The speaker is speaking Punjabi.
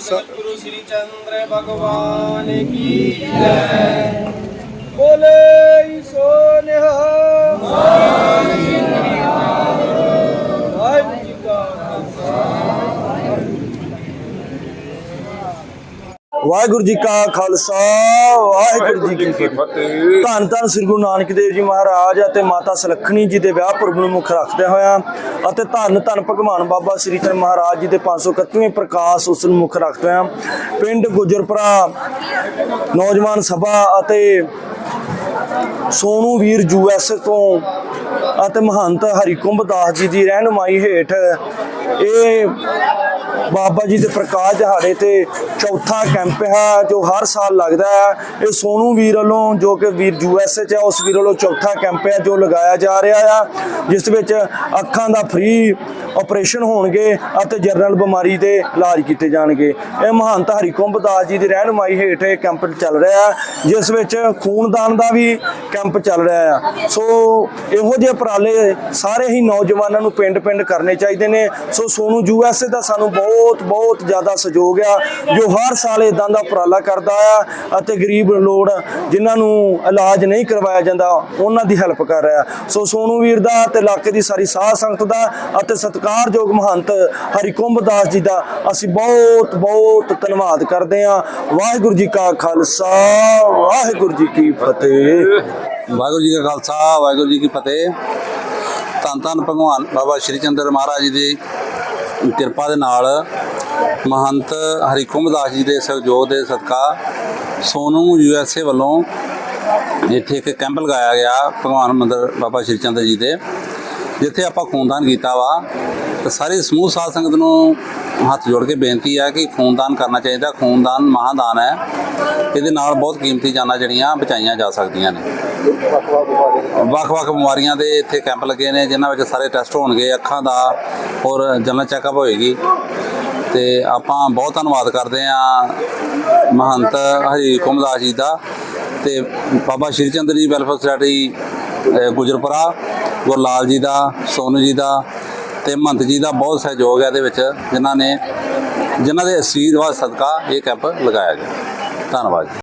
ਸਤਿਗੁਰੂ ਸ੍ਰੀ ਚੰਦਰ ਭਗਵਾਨ ਕੀ ਜੈ। ਵਾਹਿਗੁਰੂ ਜੀ ਕਾ ਖਾਲਸਾ ਵਾਹਿਗੁਰੂ ਜੀ ਕੀ ਫਤਿਹ। ਧੰਨ ਧੰਨ ਸ੍ਰੀ ਗੁਰੂ ਨਾਨਕ ਦੇਵ ਜੀ ਮਹਾਰਾਜ ਅਤੇ ਮਾਤਾ ਸੁਲੱਖਣੀ ਜੀ ਦੇ ਵਿਆਹ ਪੁਰਬ ਨੂੰ ਮੁੱਖ ਰੱਖਦੇ ਹੋਇਆ ਅਤੇ ਧੰਨ ਧੰਨ ਭਗਵਾਨ ਬਾਬਾ ਸ੍ਰੀ ਚੰਦ ਮਹਾਰਾਜ ਜੀ ਦੇ 531ਵੇਂ ਪ੍ਰਕਾਸ਼ ਉਸ ਨੂੰ ਮੁੱਖ ਰੱਖਦੇ ਹੋਇਆ ਪਿੰਡ ਗੁਜਰਪੁਰਾ ਨੌਜਵਾਨ ਸਭਾ ਅਤੇ ਸੋਨੂ ਵੀਰ ਯੂਐਸ ਤੋਂ ਅਤੇ ਮਹੰਤ ਹਰੀਕੁੰਭ ਦਾਸ ਜੀ ਦੀ ਰਹਿਨੁਮਾਈ ਹੇਠ ਇਹ ਬਾਬਾ ਜੀ ਦੇ ਪ੍ਰਕਾਸ਼ ਦਿਹਾੜੇ ਤੇ ਚੌਥਾ ਕੈਂਪ ਹੈ, ਜੋ ਹਰ ਸਾਲ ਲੱਗਦਾ ਹੈ। ਇਹ ਸੋਨੂ ਵੀਰ ਵੱਲੋਂ, ਜੋ ਕਿ ਵੀਰ ਯੂ ਯੂਐਸਏ ਚ ਹੈ, ਉਸ ਵੀਰ ਵੱਲੋਂ ਚੌਥਾ ਕੈਂਪ ਹੈ, ਜੋ ਲਗਾਇਆ ਜਾ ਰਿਹਾ ਆ, ਜਿਸ ਵਿੱਚ ਅੱਖਾਂ ਦਾ ਫ੍ਰੀ ਆਪਰੇਸ਼ਨ ਹੋਣਗੇ ਅਤੇ ਜਨਰਲ ਬਿਮਾਰੀ ਦੇ ਇਲਾਜ ਕੀਤੇ ਜਾਣਗੇ। ਇਹ ਮਹੰਤ ਹਰੀਕੁੰਭ ਦਾਸ ਜੀ ਦੀ ਰਹਿਨੁਮਾਈ ਹੇਠ ਇਹ ਕੈਂਪ ਚੱਲ ਰਿਹਾ ਹੈ, ਜਿਸ ਵਿੱਚ ਖੂਨਦਾਨ ਦਾ ਵੀ ਕੈਂਪ ਚੱਲ ਰਿਹਾ ਹੈ। ਸੋ ਇਹੋ ਜਿਹੇ ਉਪਰਾਲੇ ਸਾਰੇ ਹੀ ਨੌਜਵਾਨਾਂ ਨੂੰ ਪਿੰਡ-ਪਿੰਡ ਕਰਨੇ ਚਾਹੀਦੇ ਨੇ। ਸੋ ਸੋਨੂ ਯੂਐਸਏ ਦਾ ਸਾਨੂੰ ਬਹੁਤ ਬਹੁਤ ਜ਼ਿਆਦਾ ਸਹਿਯੋਗ ਆ, ਜੋ ਹਰ ਸਾਲ ਇਦਾਂ ਦਾ ਉਪਰਾਲਾ ਕਰਦਾ ਆ ਅਤੇ ਗਰੀਬ ਲੋੜ ਜਿਨ੍ਹਾਂ ਨੂੰ ਇਲਾਜ ਨਹੀਂ ਕਰਵਾਇਆ ਜਾਂਦਾ, ਉਹਨਾਂ ਦੀ ਹੈਲਪ ਕਰ ਰਿਹਾ। ਸੋ ਸੋਨੂ ਵੀਰ ਦਾ ਤੇ ਇਲਾਕੇ ਦੀ ਸਾਰੀ ਸਾਧ ਸੰਗਤ ਦਾ ਅਤੇ ਸਤਿਕਾਰਯੋਗ ਮਹੰਤ ਹਰੀਕੁੰਭ ਦਾਸ ਜੀ ਦਾ ਅਸੀਂ ਬਹੁਤ ਬਹੁਤ ਧੰਨਵਾਦ ਕਰਦੇ ਹਾਂ। ਵਾਹਿਗੁਰੂ ਜੀ ਕਾ ਖਾਲਸਾ, ਵਾਹਿਗੁਰੂ ਜੀ ਕੀ ਫਤਿਹ। ਵਾਹਿਗੁਰੂ ਜੀ ਕਾ ਖਾਲਸਾ, ਵਾਹਿਗੁਰੂ ਜੀ ਕੀ ਫਤਿਹ। ਧੰਨ ਧੰਨ ਭਗਵਾਨ ਬਾਬਾ ਸ਼੍ਰੀ ਚੰਦਰ ਮਹਾਰਾਜ ਜੀ ਦੀ ਕਿਰਪਾ ਦੇ ਨਾਲ ਮਹੰਤ ਹਰੀਕੁੰਭ ਦਾਸ ਜੀ ਦੇ ਸਹਿਯੋਗ ਦੇ ਸਦਕਾ ਸੋਨੂ ਯੂਐਸਏ ਵੱਲੋਂ ਇੱਥੇ ਇੱਕ ਕੈਂਪ ਲਗਾਇਆ ਗਿਆ ਭਗਵਾਨ ਮੰਦਰ ਬਾਬਾ ਸ਼੍ਰੀ ਚੰਦਰ ਜੀ ਦੇ। ਜਿੱਥੇ ਆਪਾਂ ਖੂਨਦਾਨ ਕੀਤਾ ਵਾ, ਤੇ ਸਾਰੀ ਸਮੂਹ ਸਾਧ ਸੰਗਤ ਨੂੰ ਹੱਥ ਜੋੜ ਕੇ ਬੇਨਤੀ ਹੈ ਕਿ ਖੂਨਦਾਨ ਕਰਨਾ ਚਾਹੀਦਾ, ਖੂਨਦਾਨ ਮਹਾਦਾਨ ਹੈ। ਇਹਦੇ ਨਾਲ ਬਹੁਤ ਕੀਮਤੀ ਜਾਨਾਂ ਜਿਹੜੀਆਂ ਬਚਾਈਆਂ ਜਾ ਸਕਦੀਆਂ ਨੇ। ਵੱਖ-ਵੱਖ ਬਿਮਾਰੀਆਂ ਦੇ ਇੱਥੇ ਕੈਂਪ ਲੱਗੇ ਨੇ, ਜਿਨ੍ਹਾਂ ਵਿੱਚ ਸਾਰੇ ਟੈਸਟ ਹੋਣਗੇ, ਅੱਖਾਂ ਦਾ ਔਰ ਜਨਰਲ ਚੈੱਕਅਪ ਹੋਏਗੀ। ਤੇ ਆਪਾਂ ਬਹੁਤ ਧੰਨਵਾਦ ਕਰਦੇ ਹਾਂ ਮਹੰਤ ਹਰੀ ਕੁਮਦਾਸ ਜੀ ਦਾ ਤੇ ਬਾਬਾ ਸ਼੍ਰੀ ਚੰਦਰ ਜੀ, ਵੈਲਫੇਅਰ ਸੋਸਾਇਟੀ ਗੁਜਰਪੁਰਾ ਗੁਰਲਾਲ ਜੀ ਦਾ, ਸੋਨੂ ਜੀ ਦਾ ਤੇ ਮਹੰਤ ਜੀ ਦਾ ਬਹੁਤ ਸਹਿਯੋਗ ਹੈ ਇਹਦੇ ਵਿੱਚ, ਜਿਨ੍ਹਾਂ ਨੇ ਜਿਨ੍ਹਾਂ ਦੇ ਅਸੀਰਵਾਦ ਸਦਕਾ ਇਹ ਕੈਂਪ ਲਗਾਇਆ ਗਿਆ। ਧੰਨਵਾਦ ਜੀ।